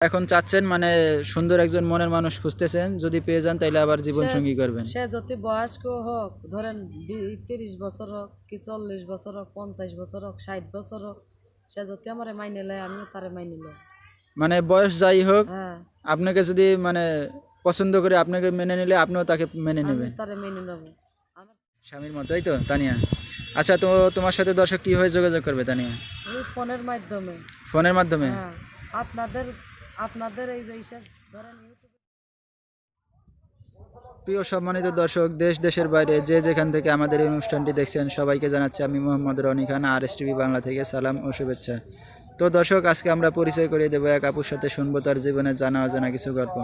এখন চাচ্ছেন মানে সুন্দর একজন মনের মানুষ খুঁজতেছেন যদি পেয়ে যান তাহলে আবার জীবন সঙ্গী করবেন। সে যত বয়স্ক হোক ধরেন তিরিশ বছর হোক কি চল্লিশ বছর হোক পঞ্চাশ বছর হোক ষাট বছর হোক সে যদি আমার মাইনে লয় আমিও তারে মাইনে লয়। মানে বয়স যাই হোক হ্যাঁ। আপনাকে যদি মানে পছন্দ করে আপনাকে মেনে নিলে আপনিও তাকে মেনে নেবেন। তারে মেনে নেব। স্বামীর মতোই তো তানিয়া? আচ্ছা তো তোমার সাথে দর্শক কীভাবে যোগাযোগ করবে তানিয়া? ফোনের মাধ্যমে। ফোনের মাধ্যমে? হ্যাঁ। আপনাদের আপনাদের এই যে ধরেন প্রিয় সম্মানিত দর্শক দেশ দেশের বাইরে যে যেখান থেকে আমাদের এই অনুষ্ঠানটি দেখছেন সবাইকে জানাচ্ছি আমি Mohammad Rony Khan R S TV Bangla থেকে। সালাম ও শুভেচ্ছা। তো দর্শক আজকে আমরা পরিচয় করিয়ে দেবো এক আপুর সাথে শুনব তার জীবনে জানা অজানা কিছু গল্প।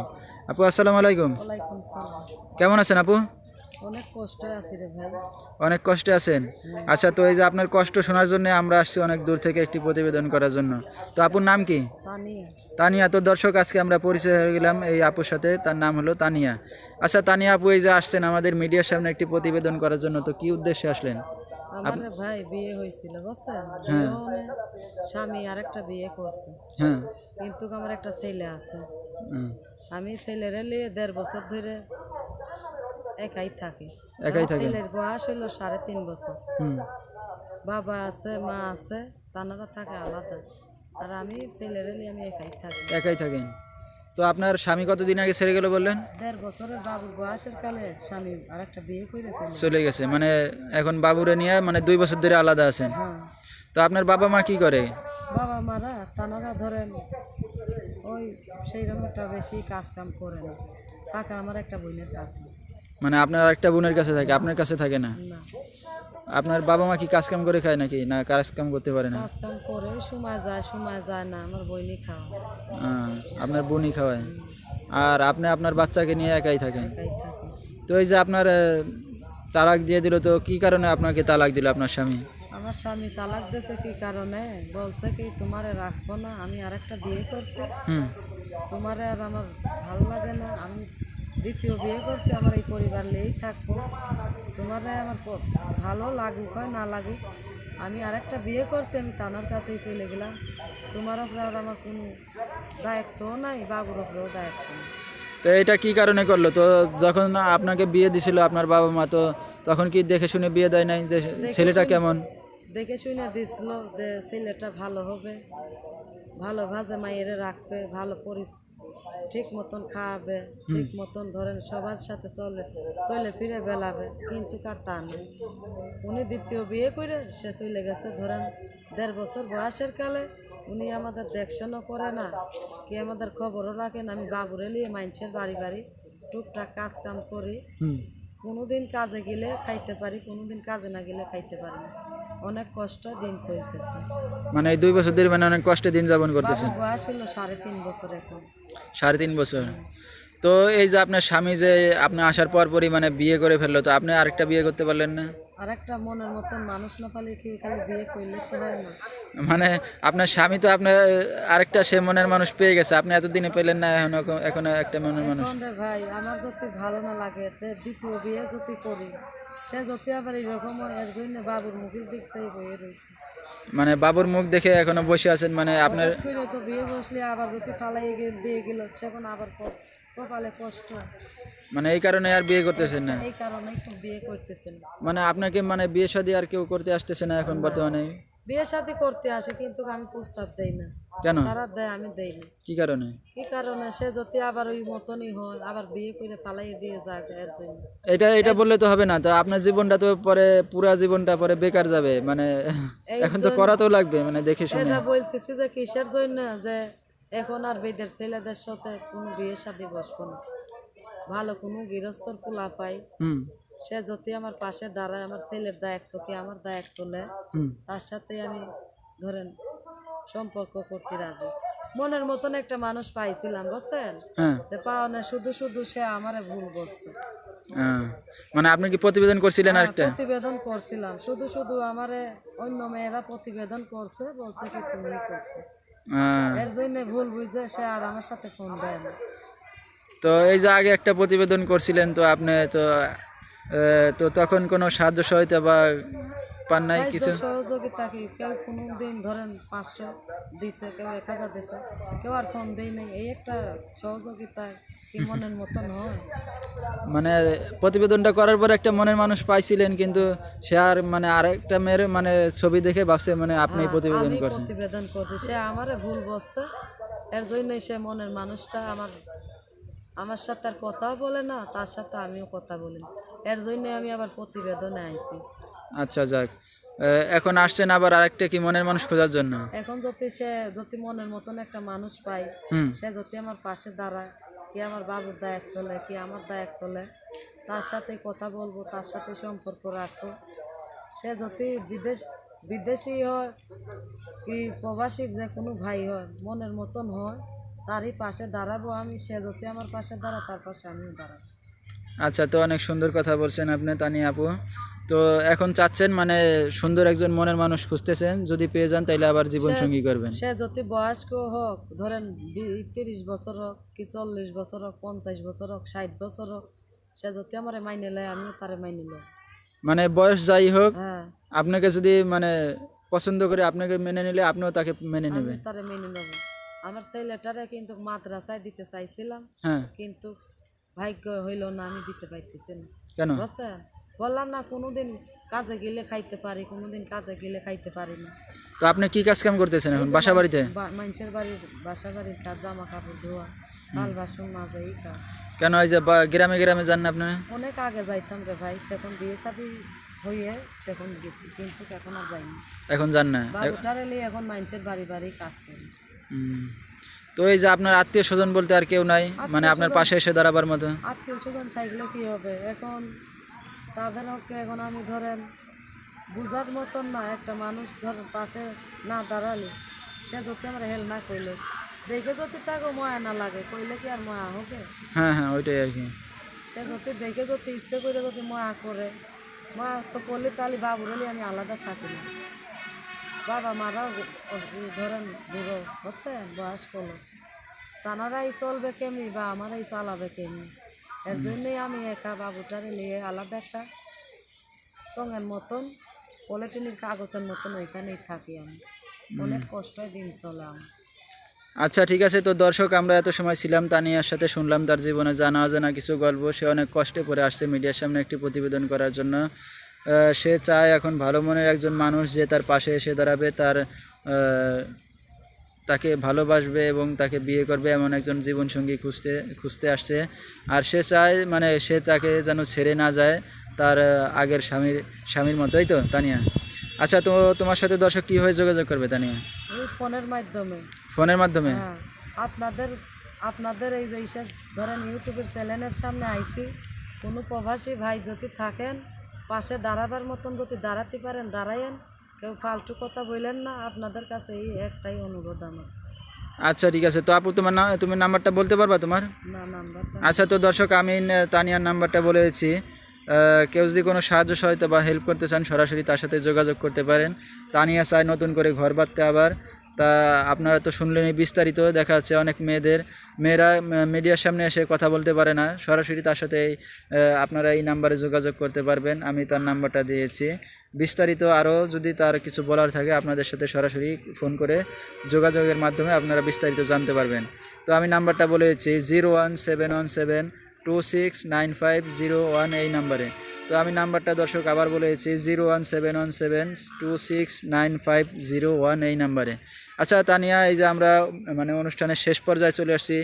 আপু আসসালামু আলাইকুম। কেমন আছেন আপু? অনেক কষ্ট আছি রে ভাই। অনেক কষ্টে আছেন? আচ্ছা তো এই যে আপনার কষ্ট শোনার জন্য আমরা আসছি অনেক দূর থেকে একটি প্রতিবেদন করার জন্য। তো আপুর নাম কি? তানিয়া। তানিয়া তো দর্শক আজকে আমরা পরিচয় হয়ে গেলাম এই আপুর সাথে। তার নাম হলো তানিয়া। আচ্ছা তানিয়া আপু এই যে আসছেন আমাদের মিডিয়ার সামনে একটি প্রতিবেদন করার জন্য তো কি উদ্দেশ্যে আসলেন? আমার ভাই বিয়ে হয়েছিল বুঝছেন? স্বামী আরেকটা বিয়ে করছে। হ্যাঁ। কিন্তু আমার একটা ছেলে আছে। আমি ছেলেরে নিয়ে দেড় বছর ধরে একাই থাকি। একাই থাকেন? ছেলের বয়স হলো সাড়ে তিন বছর। বাবা আছে মা আছে তানারা থাকে আলাদা। আর আমি ছেলেরে আমি একাই থাকি। একাই থাকেন। তো আপনার স্বামী কতদিন আগে ছেড়ে গেল বললেন? দেড় বছরের বাবুর বয়সের কালে স্বামী আরেকটা বিয়ে করেছিল চলে গেছে। মানে এখন বাবুরে নিয়ে মানে দুই বছর ধরে আলাদা আছেন। হ্যাঁ। তো আপনার বাবা মা কি করে? বাবা মারা তানারা ধরেন ওই সেই রকম একটা বেশি কাজ কাম করে না থাকে আমার একটা বোনের কাছে। মানে আপনার একটা বোনের কাছে থাকে আপনার কাছে থাকে না? না। আপনার বাবা মা কি কাজ কাম করে খায় নাকি? না কাজ কাম করতে পারে না? কাজ কাম করে সময় যায় সময় যায় না আমার বইনি খাওয়া। আপনার বোনই খাওয়ায়। আর আপনি আপনার বাচ্চাকে নিয়ে একাই থাকেন? তো এই যে আপনার তালাক দিয়ে দিল তো কি কারণে আপনাকে তালাক দিল আপনার স্বামী? আমার স্বামী তালাক দিয়েছে কি কারণে? বলছে কি তোমারে রাখব না আমি আরেকটা বিয়ে করছি। হুম। তোমারে আর আমার ভালো লাগে না আমি দ্বিতীয় বিয়ে করছি আমার এই পরিবার নিয়েই থাকব। তোমারে আমার ভালো লাগুক হয় না লাগুক আমি আরেকটা বিয়ে করছি আমি তানার কাছেই চলে গেলাম। তোমার উপরে আর আমার কোনো দায়িত্বও নাই বাবুর ওপরেও দায়িত্ব নেই। তো এটা কি কারণে করল? তো যখন আপনাকে বিয়ে দিছিল আপনার বাবা মা তো তখন কি দেখে শুনে বিয়ে দেয় নাই যে ছেলেটা কেমন? দেখে শুনে দিছিল যে ছেলেটা ভালো হবে ভালো ভাজে মাইয়েরে রাখবে ভালো পরি ঠিক মতন খাওয়াবে ঠিক মতন ধরেন সবার সাথে চলে চলে ফিরে বেলাবে কিন্তু কার তা নেই। উনি দ্বিতীয় বিয়ে করে সে চলে গেছে ধরেন দেড় বছর বয়সের কালে। উনি আমাদের দেখশনও করে না কি আমাদের খবরও রাখেন আমি বাবুরে নিয়ে মাইনছের বাড়ি বাড়ি টুকটাক কাজ কাম করি হুম কোনোদিন কাজে গেলে খাইতে পারি কোনো দিন কাজে না গেলে খাইতে পারি না। অনেক কষ্ট দিন চলতেছে। মানে এই দুই বছর ধরে মানে অনেক কষ্টে দিন যাপন করতেছে বয়স হলো সাড়ে তিন বছর এখন। সাড়ে তিন বছর। তো এই যে আপনার স্বামী যে আপনি আসার পর পরই মানে বিয়ে করে ফেলল তো আপনি আরেকটা বিয়ে করতে পারলেন না? আরেকটা মনের মতন মানুষ না পালে কি খালি বিয়ে করলে তো হয় না? মানে আপনার স্বামী তো আপনার আরেকটা সে মনের মানুষ পেয়ে গেছে আপনি এতদিনে পেলেন না এখন এখন একটা মনের মানুষ? ভাই আমার যদি ভালো না লাগে দ্বিতীয় বিয়ে যদি করি সে যত আবার এরকম এর জন্য বাবুর মুখের দিক চাই বয়ে রয়েছে। মানে বাবুর মুখ দেখে এখনও বসে আছেন মানে আপনার তো বিয়ে বসলে আবার যদি ফালাই গিয়ে দিয়ে গেল সেখন আবার কপালে কষ্ট। মানে এই কারণে আর বিয়ে করতেছেন না? এই কারণে তো বিয়ে করতেছেন। মানে আপনাকে মানে বিয়ে শাদী আর কেউ করতে আসতেছে না এখন বর্তমানে? বিয়ে শাদি করতে আসে কিন্তু আমি প্রস্তাব দেই না। কেন? তারা দেয় আমি দেই না। কি কারণে? কি কারণে? সে যদি আবার ওই মতনই হয় আবার বিয়ে করে ফালাই দিয়ে যাক এর জন্য। এটা এটা বললে তো হবে না। তো আপনার জীবনটা তো পরে পুরা জীবনটা পরে বেকার যাবে। মানে এখন তো করা তো লাগবে মানে দেখে শুনে। এটা বলতেছি যে কিসের জন্য? যে এখন আর বেদের ছেলেদের সাথে কোনো বিয়ে শাদি বসবো না। ভালো কোনো গৃহস্থর পোলা পাই। হুম। সে যদি আমার পাশে দাঁড়ায় আমার ছেলের দায়িত্ব কি আমার দায়িত্ব নেয় তার সাথে আমি ধরেন সম্পর্ক করতে রাজি। মনের মতন একটা মানুষ পাইছিলাম বুঝছেন? হ্যাঁ। পাওয়া না শুধু শুধু সে আমারে ভুল করছে হ্যাঁ। মানে আপনি কি প্রতিবেদন করছিলেন আরেকটা? প্রতিবেদন করছিলাম। শুধু শুধু আমারে অন্য মেয়েরা প্রতিবেদন করছে বলছে কি তুমি করছ। হ্যাঁ। এর জন্য ভুল বুঝে সে আর আমার সাথে ফোন দেয় না। তো এই যে আগে একটা প্রতিবেদন করছিলেন তো আপনি তো তো তখন কোনো সাহায্য সহায়তা বা পান নাই কিছু? সহযোগিতা কি? কেউ কোনো দিন ধরেন পাঁচশো দিছে কেউ এক হাজার দিছে কেউ আর ফোন দেই নেই। এই একটা সহযোগিতা কি মনের মতন হয়? মানে প্রতিবেদনটা করার পর একটা মনের মানুষ পাইছিলেন কিন্তু সে আর মানে আরেকটা মেয়ের মানে ছবি দেখে ভাবছে মানে আপনি হ্যাঁ, প্রতিবেদন করছেন। প্রতিবেদন করছে। সে আমারে ভুল বসছে এর জন্যই সে মনের মানুষটা আমার আমার সাথে আর কথাও বলে না তার সাথে আমিও কথা বলি এর জন্য আমি আবার প্রতিবেদনে আইছি। আচ্ছা যাক। এখন আসছেন আবার আরেকটা কি মনের মানুষ খোঁজার জন্য? এখন যদি সে যদি মনের মতন একটা মানুষ পাই সে যদি আমার পাশে দাঁড়ায় কি আমার বাবুর দায়িত্ব তোলে কি আমার দায়িত্ব তোলে তার সাথে কথা বলব তার সাথে সম্পর্ক রাখব। সে যদি বিদেশ বিদেশি হয় কি প্রবাসী যে কোনো ভাই হয় মনের মতন হয় তারই পাশে দাঁড়াবো আমি সে যদি আমার পাশে দাঁড়া তার পাশে আমিও দাঁড়াবো। আচ্ছা তো অনেক সুন্দর কথা বলছেন আপনি তানিয়া আপু। তো এখন চাচ্ছেন মানে সুন্দর একজন মনের মানুষ খুঁজতেছেন যদি পেয়ে যান তাহলে আবার জীবন সঙ্গী করবেন। সে যদি বয়স্ক হোক ধরেন তিরিশ বছর হোক কি চল্লিশ বছর হোক পঞ্চাশ বছর হোক ষাট বছর হোক সে যদি আমার মাইনে লয় আমিও তারে মাইনে লয় মানে বয়স যাই হোক হ্যাঁ। আপনাকে যদি মানে পছন্দ করে আপনাকে মেনে নিলে আপনিও তাকে মেনে নেবেন। তারে মেনে নেব। আমার ছেলেটারে কিন্তু মাদ্রাসায় দিতে চাইছিলাম হ্যাঁ। কিন্তু ভাগ্য হইল না আমি দিতে পাইতেছি না। কেন? বুঝছেন? বললাম না কোনোদিন কাজে গেলে খাইতে পারি কোনোদিন কাজে গেলে খাইতে পারি না। তো আপনি কি কাজ কাম করতেছেন এখন বাসা বাড়িতে? মানুষের বাড়ির বাসা বাড়ির কাজ জামা কাপড় ধোয়া থাল বাসন মাজা কাজ কেন এই যে বা- গ্রামে গ্রামে যান না আপনি? অনেক আগে যাইতাম রে ভাই সেখন বিয়ে শাদি হইয়ে সেখন গেছি কিন্তু এখন আর যাইনি এখন যান না? বাবুটারে লিয়ে এখন মানুষের বাড়ি বাড়ি কাজ করি। হুম। তো এই যে আপনার আত্মীয় স্বজন বলতে আর কেউ নাই? মানে আপনার পাশে এসে দাঁড়াবার মতো? আত্মীয় স্বজন থাকলে কি হবে? এখন তাদের হকে এখন আমি ধরেন বুঝার মতন না একটা মানুষ ধর পাশে না দাঁড়ালে সে যদি আমার হেল না করলে দেখে যদি তাকে ময়া না লাগে কইলে কি আর ময়া হবে? হ্যাঁ হ্যাঁ ওইটাই আর কি। সে যদি দেখে যদি ইচ্ছে করে যদি ময়া করে ময়া তো করলে তাহলে বাবুরালি আমি আলাদা থাকি না। বাবা মারাও ধরেন বুড়ো বুঝছেন বয়স্ক লোক তানারাই চলবে কেমনি বা আমারাই চালাবে কেমনি? এর জন্যই আমি একা বাবুটারে নিয়ে আলাদা একটা টঙের মতন পলিটিনের কাগজের মতন ওইখানেই থাকি আমি। অনেক কষ্টই দিন চলে আমার। আচ্ছা ঠিক আছে। তো দর্শক, আমরা এত সময় ছিলাম তানিয়ার সাথে, শুনলাম তার জীবনে জানা অজানা কিছু গল্প। সে অনেক কষ্টে পড়ে আসছে মিডিয়ার সামনে একটি প্রতিবেদন করার জন্য। সে চায় এখন ভালো মনের একজন মানুষ যে তার পাশে এসে দাঁড়াবে, তার তাকে ভালোবাসবে এবং তাকে বিয়ে করবে এমন একজন জীবনসঙ্গী খুঁজতে খুঁজতে আসছে। আর সে চায় মানে সে তাকে যেন ছেড়ে না যায় তার আগের স্বামীর স্বামীর মতোই তো, তানিয়া। আচ্ছা তো তোমার সাথে দর্শক কীভাবে যোগাযোগ করবে, তানিয়া? ফোনের মাধ্যমে। ফোনের মাধ্যমে? হ্যাঁ আপনাদের আপনাদের এই যে ইসের ধরেন ইউটিউবের চ্যানেলের সামনে আইছি কোনো প্রবাসী ভাই যদি থাকেন পাশে দাঁড়াবার মতন যদি দাঁড়াতে পারেন দাঁড়ায়েন কেউ ফালতু কথা বললেন না আপনাদের কাছে এই একটাই অনুরোধ আমার। আচ্ছা ঠিক আছে। তো আপু তোমার না তুমি নাম্বারটা বলতে পারবা তোমার? না নাম্বারটা আচ্ছা তো দর্শক আমি তানিয়ার নাম্বারটা বলেছি। কেউ যদি কোনো সাহায্য সহায়তা বা হেল্প করতে চান সরাসরি তার সাথে যোগাযোগ করতে পারেন। তানিয়া চায় নতুন করে ঘর বাঁধতে আবার। তা আপনারা তো শুনলেনই বিস্তারিত দেখা যাচ্ছে অনেক মেয়েদের। মেয়েরা মিডিয়ার সামনে এসে কথা বলতে পারে না। সরাসরি তার সাথে আপনারা এই নাম্বারে যোগাযোগ করতে পারবেন। আমি তার নাম্বারটা দিয়েছি। বিস্তারিত আরও যদি তার কিছু বলার থাকে, আপনাদের সাথে সরাসরি ফোন করে যোগাযোগের মাধ্যমে আপনারা বিস্তারিত জানতে পারবেন। তো আমি নাম্বারটা বলেছি, zero one seven one seven two six nine five zero one এই নাম্বারে। তো আমি নাম্বারটা দর্শক আবার বলেছি zero one seven one seven two six nine five zero one এই নাম্বারে। আচ্ছা তানিয়া এই যে আমরা মানে অনুষ্ঠানের শেষ পর্যায়ে চলে আসছি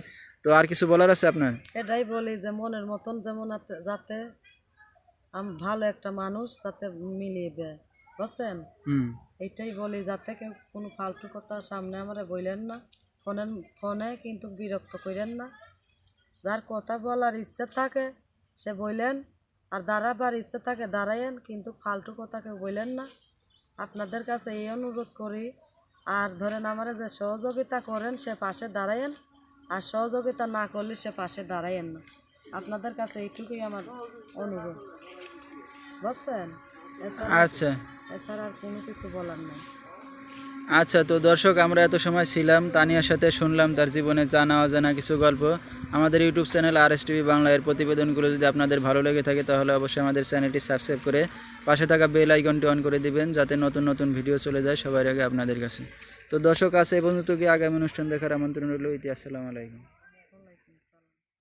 তো আর কিছু বলার আছে আপনার? এটাই বলি যে মনের মতন যেমন যাতে আম- ভালো একটা মানুষ যাতে মিলিয়ে দেয় বুঝছেন? এটাই বলি যাতে কেউ কোনো ফালতু কথা সামনে আমরা বললেন না ফোনের ফোনে কিন্তু বিরক্ত করেন না। যার কথা বলার ইচ্ছে থাকে সে বললেন আর দাঁড়াবার ইচ্ছে থাকে দাঁড়ায়েন কিন্তু ফালতু কথা কেউ বললেন না। আপনাদের কাছে এই অনুরোধ করি আর ধরেন আমরা যে সহযোগিতা করেন সে পাশে দাঁড়ায়েন আর সহযোগিতা না করলে সে পাশে দাঁড়ায়েন না। আপনাদের কাছে এইটুকুই আমার অনুরোধ। বুঝছেন? এছাড়া আচ্ছা। এছাড়া আর কোনো কিছু বলার নেই। আচ্ছা তো দর্শক, আমরা এত সময় ছিলাম, তানিয়ার সাথে শুনলাম তার জীবনে জানা অজানা কিছু গল্প। আমাদের YouTube channel R S TV Bangla এর প্রতিবেদনগুলো যদি আপনাদের ভালো লেগে থাকে, তাহলে অবশ্যই আমাদের চ্যানেলটি সাবস্ক্রাইব করে পাশে থাকা বেল আইকনটি অন করে দিবেন, যাতে নতুন নতুন ভিডিও চলে যায় সবার আগে আপনাদের কাছে। তো দর্শক আছে এ পর্যন্ত কি আগামী অনুষ্ঠান দেখার আমন্ত্রণ রইল? ইতি আসসালামু আলাইকুম।